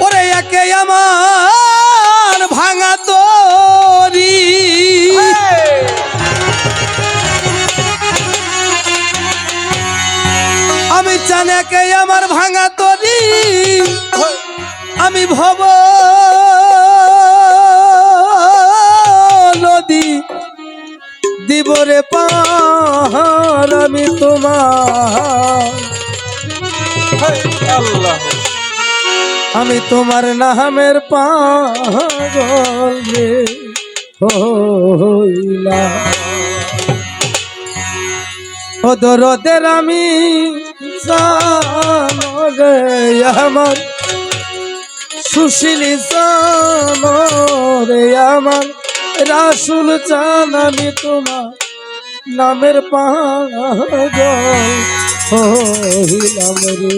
ওরে একে আমার ভাঙা তরি আমি চান একে আমার ভাঙা তরি আমি ভব নদী দিবরে পাহাড় আমি তোমার আমি তোমার নামের পাগল ও দরদের আমি আমার। সুশীলি রে আমার। রাসুল চান আমি তোমার নামের পাগল হইলাম রে।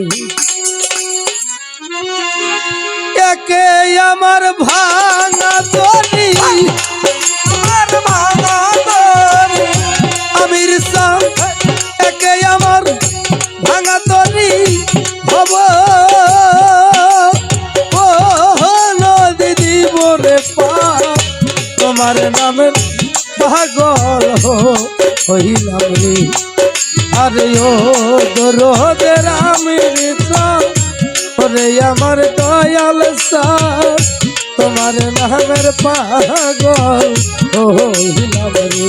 একে আমার ভাঙা আমার ভাঙা আমির সাহ, একে আমার ভাঙা তরি হব ও নদী দিবরে পা, তোমার নামের পাগল হইলাম রে। আরে ও দরদের আমি ওরে আমার দয়াল সাহ তোমার নামের পাগল হইলাম রে।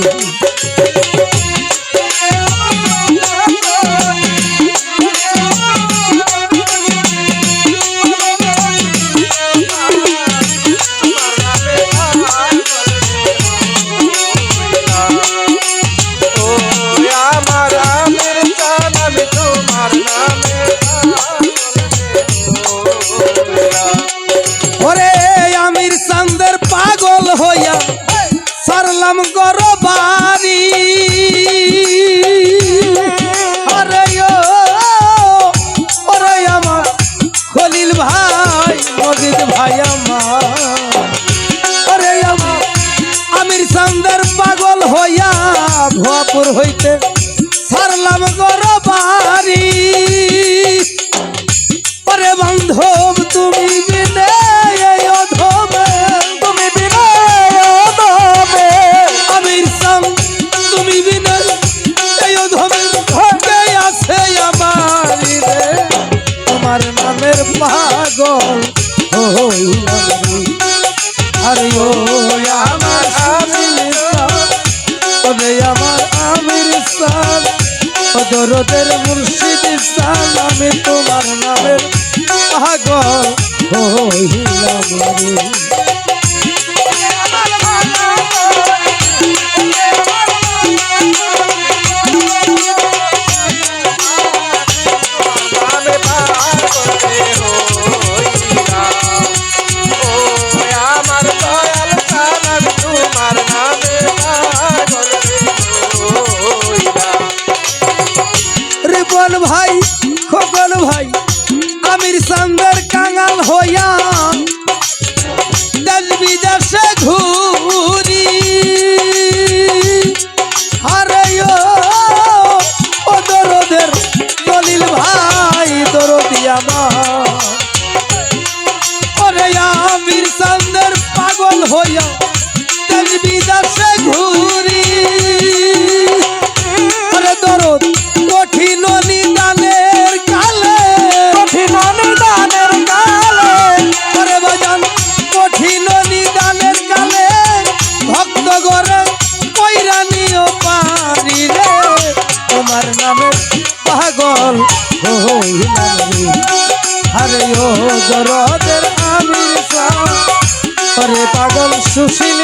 ভুয়াপুর হইতে সারলাম গর বাড়ি ওরে বান্ধব, তুমি বিনে অধমে, তুমি বিনে অধমে। আমির সাম, তুমি বিনে এই অধমে কে আছে আমার তোমার নামের পাগল হইলাম। ওরে আমার আমির সাল দরদের মুর্শিদ সাল আমি তোমার নামের পাগল। হইলাম আমির সান্দের কাঙাল হইয়া দেশ বিদেশে ঘুরি। আরে ও দরদের দলিল ভাই, দরদি আমার। ওরে আমির সান্দের পাগল হইয়া দেশ বিদেশে ঘুরি। সুশীল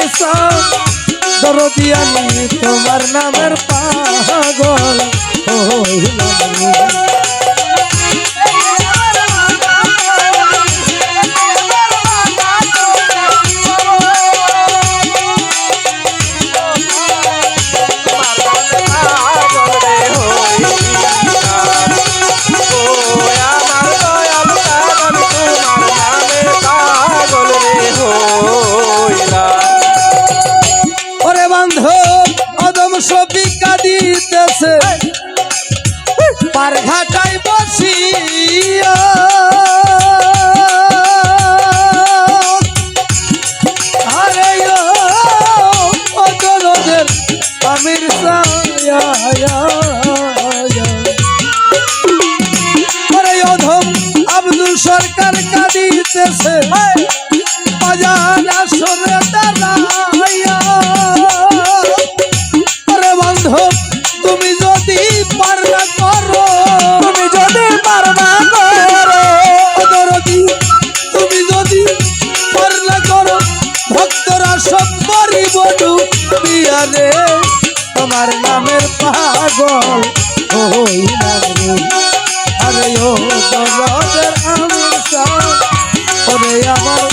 দরদিয়ানি তোমার নামের পাগল। হইলাম সব মরিব ডুবিয়া তোমার নামের পাগল ওই নামে আরে ও আমি আমার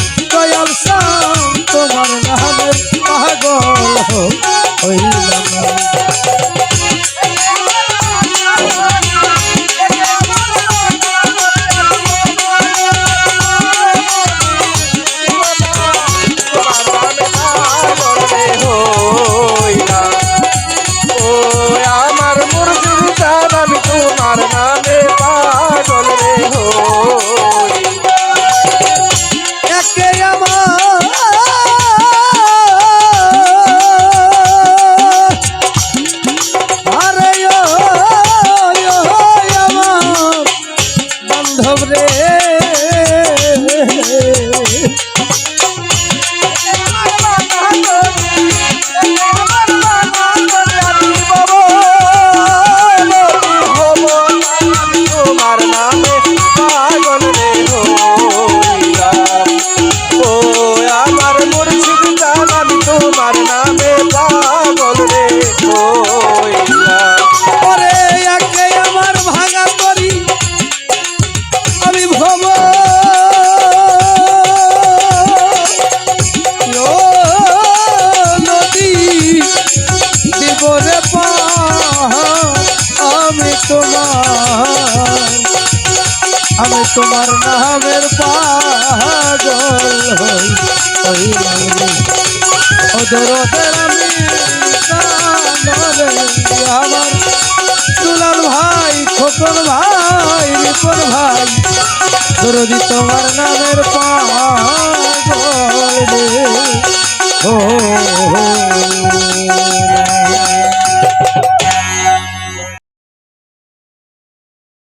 আমি তোমার আমি তোমার নামের পাগল হই হইলাম রে। ওদরদের আমি আমার দুলাল ভাই, খোকন ভাই, রিপন দরদি তোমার